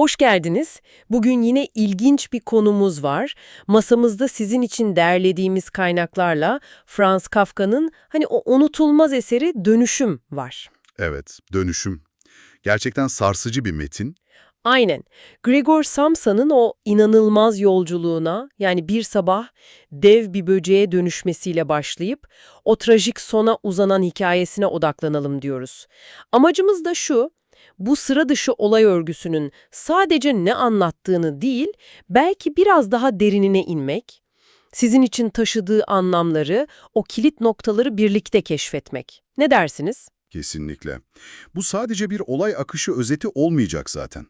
Hoş geldiniz. Bugün yine ilginç bir konumuz var. Masamızda sizin için derlediğimiz kaynaklarla Franz Kafka'nın hani o unutulmaz eseri Dönüşüm var. Evet, dönüşüm. Gerçekten sarsıcı bir metin. Aynen. Gregor Samsa'nın o inanılmaz yolculuğuna yani bir sabah dev bir böceğe dönüşmesiyle başlayıp o trajik sona uzanan hikayesine odaklanalım diyoruz. Amacımız da şu, bu sıra dışı olay örgüsünün sadece ne anlattığını değil, belki biraz daha derinine inmek, sizin için taşıdığı anlamları, o kilit noktaları birlikte keşfetmek. Ne dersiniz? Kesinlikle. Bu sadece bir olay akışı özeti olmayacak zaten.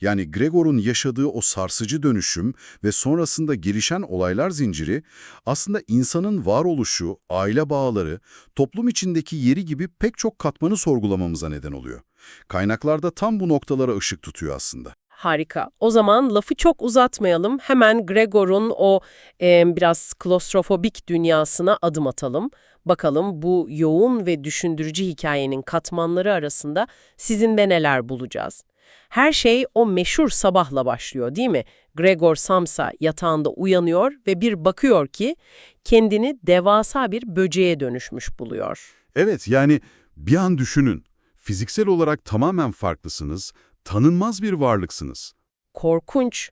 Yani Gregor'un yaşadığı o sarsıcı dönüşüm ve sonrasında gelişen olaylar zinciri aslında insanın varoluşu, aile bağları, toplum içindeki yeri gibi pek çok katmanı sorgulamamıza neden oluyor. Kaynaklarda tam bu noktalara ışık tutuyor aslında. Harika. O zaman lafı çok uzatmayalım. Hemen Gregor'un o e, biraz klostrofobik dünyasına adım atalım. Bakalım bu yoğun ve düşündürücü hikayenin katmanları arasında sizin de neler bulacağız. Her şey o meşhur sabahla başlıyor değil mi? Gregor Samsa yatağında uyanıyor ve bir bakıyor ki kendini devasa bir böceğe dönüşmüş buluyor. Evet yani bir an düşünün. Fiziksel olarak tamamen farklısınız, tanınmaz bir varlıksınız. Korkunç.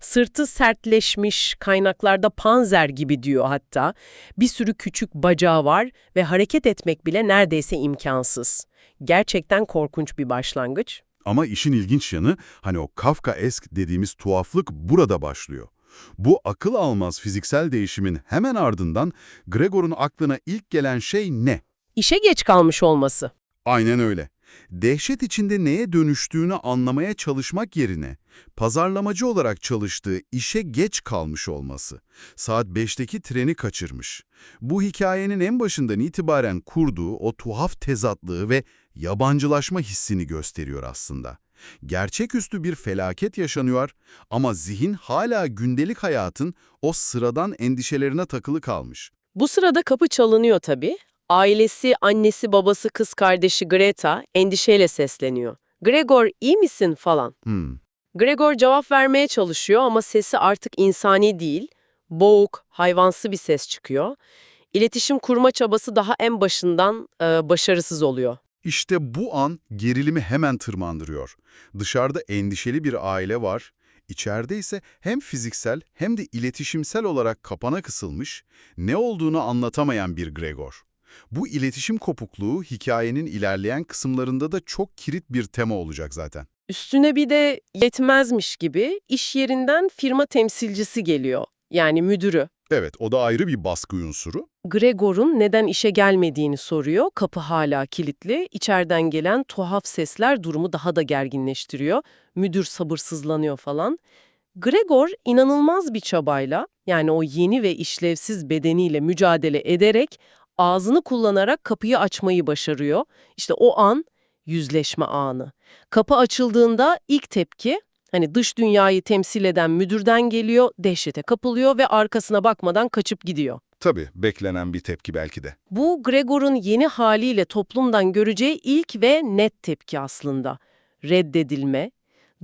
Sırtı sertleşmiş, kaynaklarda panzer gibi diyor hatta. Bir sürü küçük bacağı var ve hareket etmek bile neredeyse imkansız. Gerçekten korkunç bir başlangıç. Ama işin ilginç yanı hani o Kafkaesk dediğimiz tuhaflık burada başlıyor. Bu akıl almaz fiziksel değişimin hemen ardından Gregor'un aklına ilk gelen şey ne? İşe geç kalmış olması. Aynen öyle. Dehşet içinde neye dönüştüğünü anlamaya çalışmak yerine pazarlamacı olarak çalıştığı işe geç kalmış olması. Saat 5'teki treni kaçırmış. Bu hikayenin en başından itibaren kurduğu o tuhaf tezatlığı ve yabancılaşma hissini gösteriyor aslında. Gerçeküstü bir felaket yaşanıyor ama zihin hala gündelik hayatın o sıradan endişelerine takılı kalmış. Bu sırada kapı çalınıyor tabii. Ailesi, annesi, babası, kız kardeşi Greta endişeyle sesleniyor. Gregor iyi misin falan. Hmm. Gregor cevap vermeye çalışıyor ama sesi artık insani değil, boğuk, hayvansı bir ses çıkıyor. İletişim kurma çabası daha en başından e, başarısız oluyor. İşte bu an gerilimi hemen tırmandırıyor. Dışarıda endişeli bir aile var, içeride ise hem fiziksel hem de iletişimsel olarak kapana kısılmış, ne olduğunu anlatamayan bir Gregor. Bu iletişim kopukluğu hikayenin ilerleyen kısımlarında da çok kilit bir tema olacak zaten. Üstüne bir de yetmezmiş gibi iş yerinden firma temsilcisi geliyor. Yani müdürü. Evet, o da ayrı bir baskı unsuru. Gregor'un neden işe gelmediğini soruyor. Kapı hala kilitli. İçeriden gelen tuhaf sesler durumu daha da gerginleştiriyor. Müdür sabırsızlanıyor falan. Gregor inanılmaz bir çabayla yani o yeni ve işlevsiz bedeniyle mücadele ederek ağzını kullanarak kapıyı açmayı başarıyor. İşte o an yüzleşme anı. Kapı açıldığında ilk tepki hani dış dünyayı temsil eden müdürden geliyor, dehşete kapılıyor ve arkasına bakmadan kaçıp gidiyor. Tabii, beklenen bir tepki belki de. Bu Gregor'un yeni haliyle toplumdan göreceği ilk ve net tepki aslında. Reddedilme,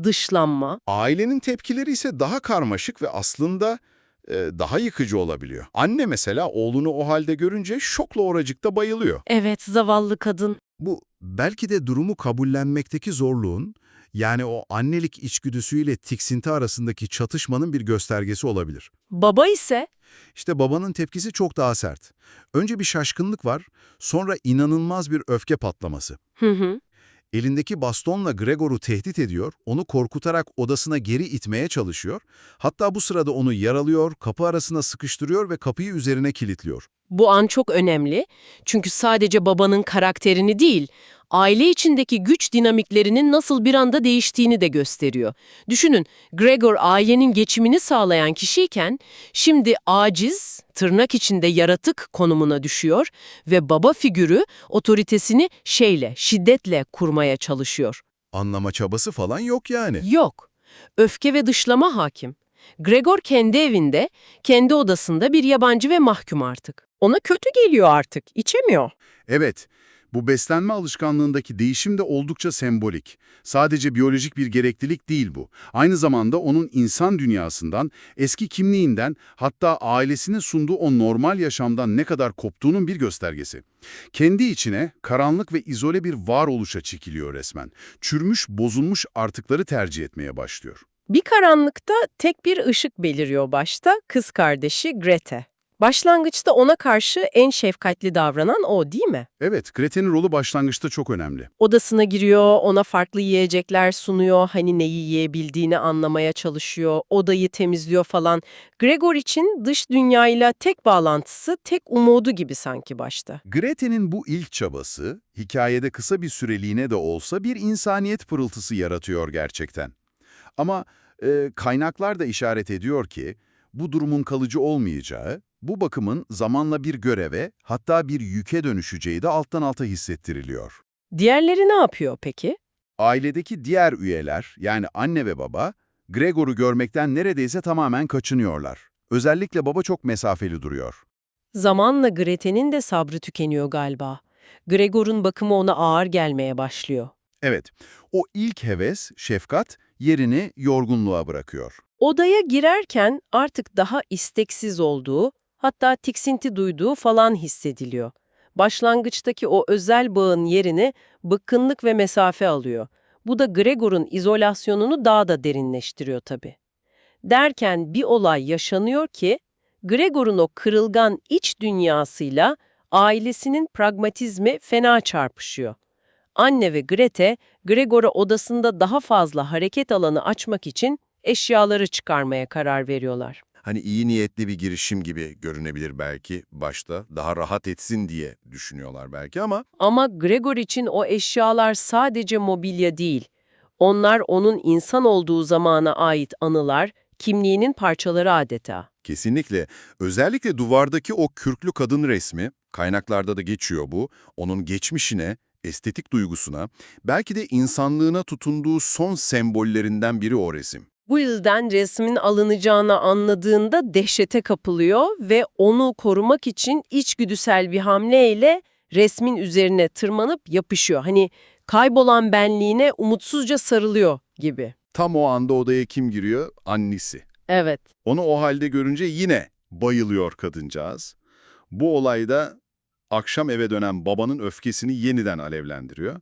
dışlanma. Ailenin tepkileri ise daha karmaşık ve aslında daha yıkıcı olabiliyor. Anne mesela oğlunu o halde görünce şokla oracıkta bayılıyor. Evet, zavallı kadın. Bu belki de durumu kabullenmekteki zorluğun, yani o annelik içgüdüsüyle tiksinti arasındaki çatışmanın bir göstergesi olabilir. Baba ise İşte babanın tepkisi çok daha sert. Önce bir şaşkınlık var, sonra inanılmaz bir öfke patlaması. hı hı. Elindeki bastonla Gregor'u tehdit ediyor, onu korkutarak odasına geri itmeye çalışıyor. Hatta bu sırada onu yaralıyor, kapı arasına sıkıştırıyor ve kapıyı üzerine kilitliyor. Bu an çok önemli. Çünkü sadece babanın karakterini değil, aile içindeki güç dinamiklerinin nasıl bir anda değiştiğini de gösteriyor. Düşünün, Gregor ailenin geçimini sağlayan kişiyken, şimdi aciz, tırnak içinde yaratık konumuna düşüyor ve baba figürü otoritesini şeyle, şiddetle kurmaya çalışıyor. Anlama çabası falan yok yani. Yok. Öfke ve dışlama hakim. Gregor kendi evinde, kendi odasında bir yabancı ve mahkum artık. Ona kötü geliyor artık, içemiyor. Evet, Bu beslenme alışkanlığındaki değişim de oldukça sembolik. Sadece biyolojik bir gereklilik değil bu. Aynı zamanda onun insan dünyasından, eski kimliğinden, hatta ailesinin sunduğu o normal yaşamdan ne kadar koptuğunun bir göstergesi. Kendi içine karanlık ve izole bir varoluşa çekiliyor resmen. Çürümüş, bozulmuş artıkları tercih etmeye başlıyor. Bir karanlıkta tek bir ışık beliriyor başta, kız kardeşi Grete. Başlangıçta ona karşı en şefkatli davranan o değil mi? Evet, Grete'nin rolü başlangıçta çok önemli. Odasına giriyor, ona farklı yiyecekler sunuyor, hani neyi yiyebildiğini anlamaya çalışıyor, odayı temizliyor falan. Gregor için dış dünyayla tek bağlantısı, tek umudu gibi sanki başta. Grete'nin bu ilk çabası, hikayede kısa bir süreliğine de olsa bir insaniyet pırıltısı yaratıyor gerçekten. Ama e, kaynaklar da işaret ediyor ki, bu durumun kalıcı olmayacağı, bu bakımın zamanla bir göreve, hatta bir yüke dönüşeceği de alttan alta hissettiriliyor. Diğerleri ne yapıyor peki? Ailedeki diğer üyeler, yani anne ve baba, Gregor'u görmekten neredeyse tamamen kaçınıyorlar. Özellikle baba çok mesafeli duruyor. Zamanla Grete'nin de sabrı tükeniyor galiba. Gregor'un bakımı ona ağır gelmeye başlıyor. Evet, o ilk heves, şefkat, yerini yorgunluğa bırakıyor. Odaya girerken artık daha isteksiz olduğu, hatta tiksinti duyduğu falan hissediliyor. Başlangıçtaki o özel bağın yerini bıkkınlık ve mesafe alıyor. Bu da Gregor'un izolasyonunu daha da derinleştiriyor tabii. Derken bir olay yaşanıyor ki, Gregor'un o kırılgan iç dünyasıyla ailesinin pragmatizmi fena çarpışıyor. Anne ve Grete, Gregor'a odasında daha fazla hareket alanı açmak için eşyaları çıkarmaya karar veriyorlar. Hani iyi niyetli bir girişim gibi görünebilir belki başta. Daha rahat etsin diye düşünüyorlar belki ama Ama Gregor için o eşyalar sadece mobilya değil. Onlar onun insan olduğu zamana ait anılar, kimliğinin parçaları adeta. kesinlikle özellikle duvardaki o kürklü kadın resmi, kaynaklarda da geçiyor bu, onun geçmişine, estetik duygusuna, belki de insanlığına tutunduğu son sembollerinden biri o resim. Bu yüzden resmin alınacağını anladığında dehşete kapılıyor ve onu korumak için içgüdüsel bir hamleyle resmin üzerine tırmanıp yapışıyor. Hani kaybolan benliğine umutsuzca sarılıyor gibi. Tam o anda odaya kim giriyor? Annesi. Evet. Onu o halde görünce yine bayılıyor kadıncağız. Bu olayda akşam eve dönen babanın öfkesini yeniden alevlendiriyor.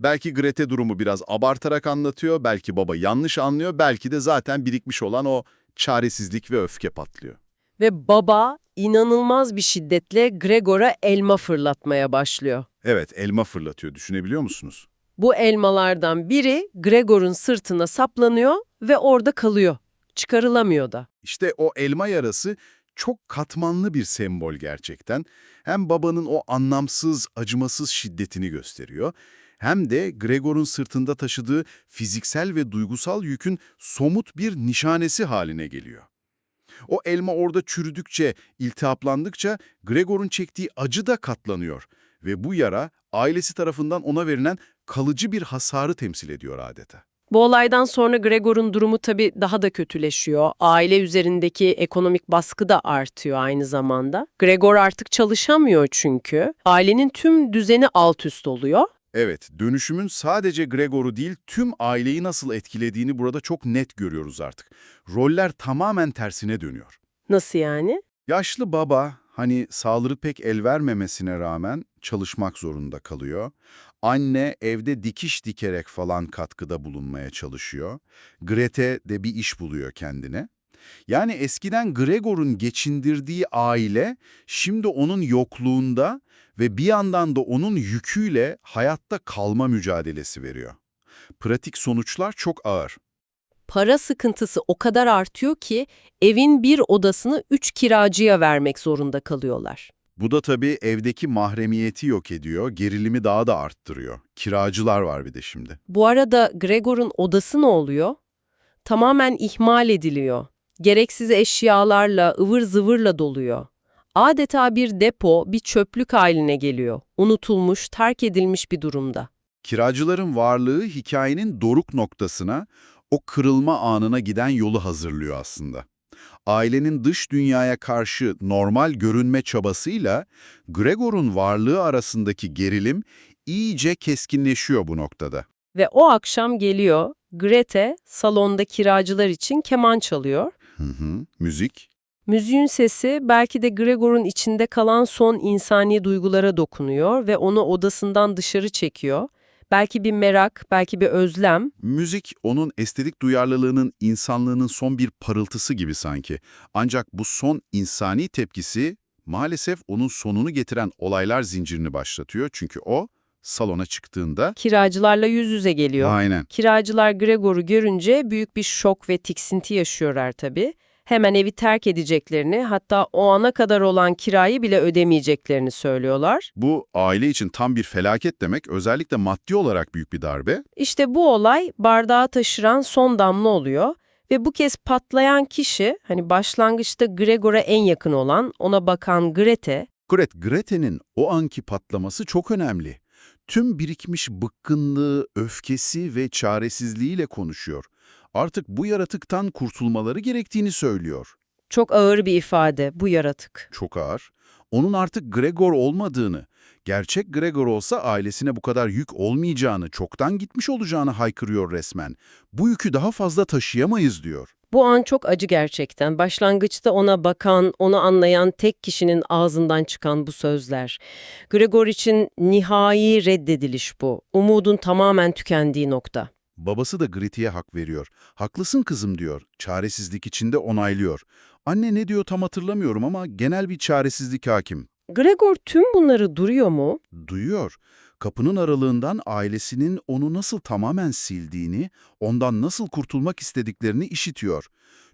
Belki Grete durumu biraz abartarak anlatıyor, belki baba yanlış anlıyor, belki de zaten birikmiş olan o çaresizlik ve öfke patlıyor. Ve baba inanılmaz bir şiddetle Gregor'a elma fırlatmaya başlıyor. Evet, elma fırlatıyor. Düşünebiliyor musunuz? Bu elmalardan biri Gregor'un sırtına saplanıyor ve orada kalıyor. Çıkarılamıyor da. İşte o elma yarası çok katmanlı bir sembol gerçekten. Hem babanın o anlamsız, acımasız şiddetini gösteriyor, hem de Gregor'un sırtında taşıdığı fiziksel ve duygusal yükün somut bir nişanesi haline geliyor. O elma orada çürüdükçe, iltihaplandıkça Gregor'un çektiği acı da katlanıyor ve bu yara ailesi tarafından ona verilen kalıcı bir hasarı temsil ediyor adeta. Bu olaydan sonra Gregor'un durumu tabii daha da kötüleşiyor. Aile üzerindeki ekonomik baskı da artıyor aynı zamanda. Gregor artık çalışamıyor çünkü. Ailenin tüm düzeni alt üst oluyor. Evet, dönüşümün sadece Gregor'u değil tüm aileyi nasıl etkilediğini burada çok net görüyoruz artık. Roller tamamen tersine dönüyor. Nasıl yani? Yaşlı baba hani sağlığı pek el vermemesine rağmen çalışmak zorunda kalıyor. Anne evde dikiş dikerek falan katkıda bulunmaya çalışıyor. Grete de bir iş buluyor kendine. Yani eskiden Gregor'un geçindirdiği aile şimdi onun yokluğunda ve bir yandan da onun yüküyle hayatta kalma mücadelesi veriyor. Pratik sonuçlar çok ağır. Para sıkıntısı o kadar artıyor ki evin bir odasını üç kiracıya vermek zorunda kalıyorlar. Bu da tabii evdeki mahremiyeti yok ediyor, gerilimi daha da arttırıyor. Kiracılar var bir de şimdi. Bu arada Gregor'un odası ne oluyor? Tamamen ihmal ediliyor. Gereksiz eşyalarla, ıvır zıvırla doluyor. Adeta bir depo, bir çöplük haline geliyor. Unutulmuş, terk edilmiş bir durumda. Kiracıların varlığı hikayenin doruk noktasına, o kırılma anına giden yolu hazırlıyor aslında. ailenin dış dünyaya karşı normal görünme çabasıyla Gregor'un varlığı arasındaki gerilim iyice keskinleşiyor bu noktada. Ve o akşam geliyor, Grete salonda kiracılar için keman çalıyor. Hı hı. Müzik. Müziğin sesi belki de Gregor'un içinde kalan son insani duygulara dokunuyor ve onu odasından dışarı çekiyor. Belki bir merak, belki bir özlem. Müzik onun estetik duyarlılığının insanlığının son bir parıltısı gibi sanki. Ancak bu son insani tepkisi maalesef onun sonunu getiren olaylar zincirini başlatıyor. Çünkü o salona çıktığında... Kiracılarla yüz yüze geliyor. Aynen. Kiracılar Gregor'u görünce büyük bir şok ve tiksinti yaşıyorlar tabii. Hemen evi terk edeceklerini, hatta o ana kadar olan kirayı bile ödemeyeceklerini söylüyorlar. Bu aile için tam bir felaket demek, özellikle maddi olarak büyük bir darbe. İşte bu olay bardağı taşıran son damla oluyor ve bu kez patlayan kişi, hani başlangıçta Gregor'a en yakın olan, ona bakan Grete, Gret, Grete'nin o anki patlaması çok önemli. Tüm birikmiş bıkkınlığı, öfkesi ve çaresizliğiyle konuşuyor. Artık bu yaratıktan kurtulmaları gerektiğini söylüyor. çok ağır bir ifade bu yaratık. Çok ağır. Onun artık Gregor olmadığını, gerçek Gregor olsa ailesine bu kadar yük olmayacağını, çoktan gitmiş olacağını haykırıyor resmen. Bu yükü daha fazla taşıyamayız diyor. Bu an çok acı gerçekten. Başlangıçta ona bakan, onu anlayan tek kişinin ağzından çıkan bu sözler. Gregor için nihai reddediliş bu. Umudun tamamen tükendiği nokta. Babası da Gritty'ye hak veriyor. Haklısın kızım diyor. Çaresizlik içinde onaylıyor. Anne ne diyor tam hatırlamıyorum ama genel bir çaresizlik hakim. Gregor tüm bunları duruyor mu? Duyuyor. Kapının aralığından ailesinin onu nasıl tamamen sildiğini, ondan nasıl kurtulmak istediklerini işitiyor.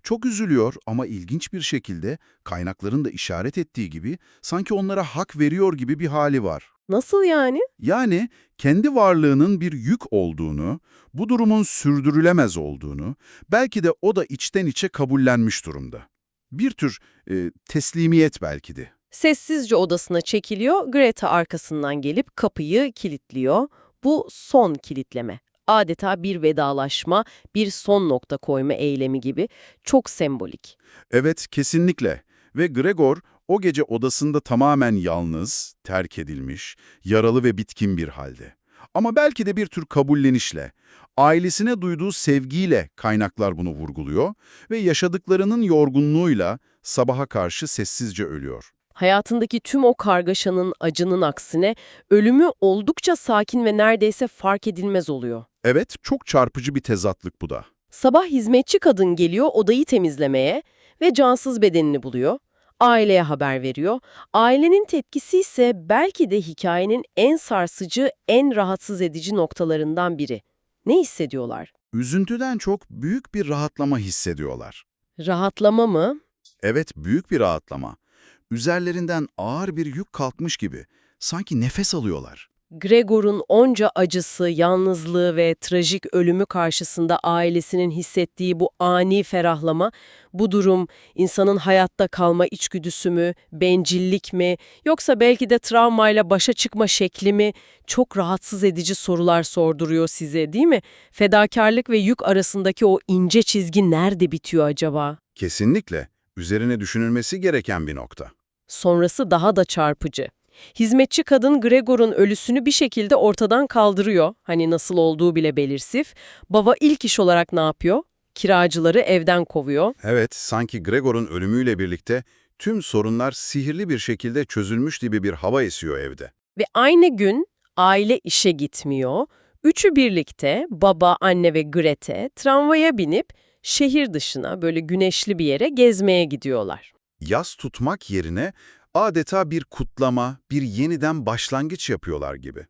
Çok üzülüyor ama ilginç bir şekilde kaynakların da işaret ettiği gibi sanki onlara hak veriyor gibi bir hali var. Nasıl yani? Yani kendi varlığının bir yük olduğunu, bu durumun sürdürülemez olduğunu, belki de o da içten içe kabullenmiş durumda. Bir tür e, teslimiyet belki de. Sessizce odasına çekiliyor, Greta arkasından gelip kapıyı kilitliyor. Bu son kilitleme. Adeta bir vedalaşma, bir son nokta koyma eylemi gibi çok sembolik. Evet, kesinlikle. Ve Gregor o gece odasında tamamen yalnız, terk edilmiş, yaralı ve bitkin bir halde. Ama belki de bir tür kabullenişle, ailesine duyduğu sevgiyle kaynaklar bunu vurguluyor ve yaşadıklarının yorgunluğuyla sabaha karşı sessizce ölüyor. Hayatındaki tüm o kargaşanın, acının aksine ölümü oldukça sakin ve neredeyse fark edilmez oluyor. Evet, çok çarpıcı bir tezatlık bu da. Sabah hizmetçi kadın geliyor odayı temizlemeye ve cansız bedenini buluyor. Aileye haber veriyor. Ailenin tepkisi ise belki de hikayenin en sarsıcı, en rahatsız edici noktalarından biri. Ne hissediyorlar? Üzüntüden çok büyük bir rahatlama hissediyorlar. Rahatlama mı? Evet, büyük bir rahatlama. Üzerlerinden ağır bir yük kalkmış gibi. Sanki nefes alıyorlar. Gregor'un onca acısı, yalnızlığı ve trajik ölümü karşısında ailesinin hissettiği bu ani ferahlama, bu durum insanın hayatta kalma içgüdüsü mü, bencillik mi, yoksa belki de travmayla başa çıkma şekli mi, çok rahatsız edici sorular sorduruyor size değil mi? Fedakarlık ve yük arasındaki o ince çizgi nerede bitiyor acaba? Kesinlikle. Üzerine düşünülmesi gereken bir nokta. Sonrası daha da çarpıcı. Hizmetçi kadın Gregor'un ölüsünü bir şekilde ortadan kaldırıyor. Hani nasıl olduğu bile belirsif. Baba ilk iş olarak ne yapıyor? Kiracıları evden kovuyor. Evet, sanki Gregor'un ölümüyle birlikte tüm sorunlar sihirli bir şekilde çözülmüş gibi bir hava esiyor evde. Ve aynı gün aile işe gitmiyor. Üçü birlikte baba, anne ve Grete tramvaya binip şehir dışına böyle güneşli bir yere gezmeye gidiyorlar. Yaz tutmak yerine adeta bir kutlama, bir yeniden başlangıç yapıyorlar gibi.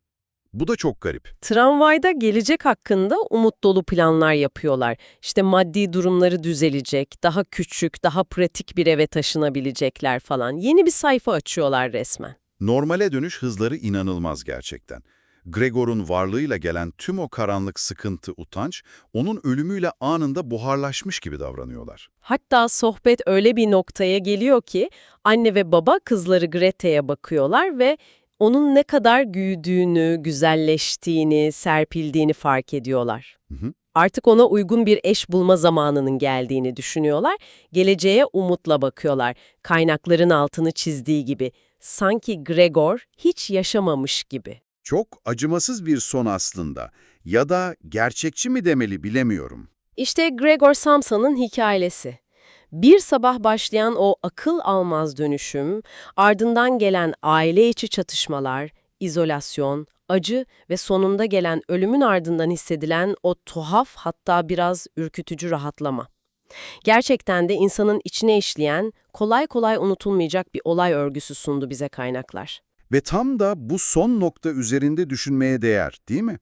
Bu da çok garip. Tramvayda gelecek hakkında umut dolu planlar yapıyorlar. İşte maddi durumları düzelecek, daha küçük, daha pratik bir eve taşınabilecekler falan. Yeni bir sayfa açıyorlar resmen. Normale dönüş hızları inanılmaz gerçekten. Gregor'un varlığıyla gelen tüm o karanlık, sıkıntı, utanç, onun ölümüyle anında buharlaşmış gibi davranıyorlar. Hatta sohbet öyle bir noktaya geliyor ki anne ve baba kızları Grete'ye bakıyorlar ve onun ne kadar büyüdüğünü, güzelleştiğini, serpildiğini fark ediyorlar. Hı hı. Artık ona uygun bir eş bulma zamanının geldiğini düşünüyorlar. Geleceğe umutla bakıyorlar. Kaynakların altını çizdiği gibi. Sanki Gregor hiç yaşamamış gibi. Çok acımasız bir son aslında. Ya da gerçekçi mi demeli bilemiyorum. İşte Gregor Samsa'nın hikayesi. Bir sabah başlayan o akıl almaz dönüşüm, ardından gelen aile içi çatışmalar, izolasyon, acı ve sonunda gelen ölümün ardından hissedilen o tuhaf hatta biraz ürkütücü rahatlama. Gerçekten de insanın içine işleyen, kolay kolay unutulmayacak bir olay örgüsü sundu bize kaynaklar. Ve tam da bu son nokta üzerinde düşünmeye değer, değil mi?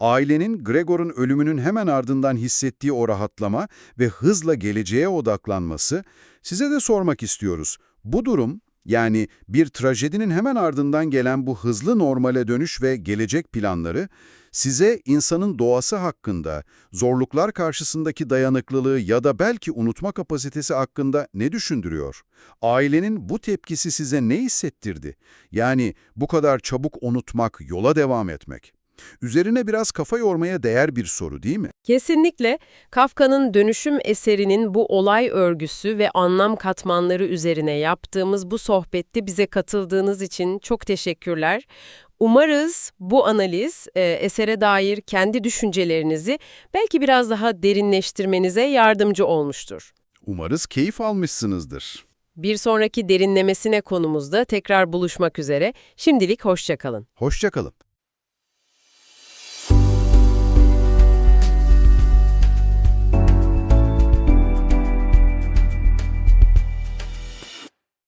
Ailenin Gregor'un ölümünün hemen ardından hissettiği o rahatlama ve hızla geleceğe odaklanması, size de sormak istiyoruz. Bu durum, yani bir trajedinin hemen ardından gelen bu hızlı normale dönüş ve gelecek planları, size insanın doğası hakkında, zorluklar karşısındaki dayanıklılığı ya da belki unutma kapasitesi hakkında ne düşündürüyor? Ailenin bu tepkisi size ne hissettirdi? Yani bu kadar çabuk unutmak, yola devam etmek. Üzerine biraz kafa yormaya değer bir soru değil mi? Kesinlikle Kafka'nın dönüşüm eserinin bu olay örgüsü ve anlam katmanları üzerine yaptığımız bu sohbette bize katıldığınız için çok teşekkürler. Umarız bu analiz e, esere dair kendi düşüncelerinizi belki biraz daha derinleştirmenize yardımcı olmuştur. Umarız keyif almışsınızdır. Bir sonraki derinlemesine konumuzda tekrar buluşmak üzere. Şimdilik hoşçakalın. Hoşçakalın.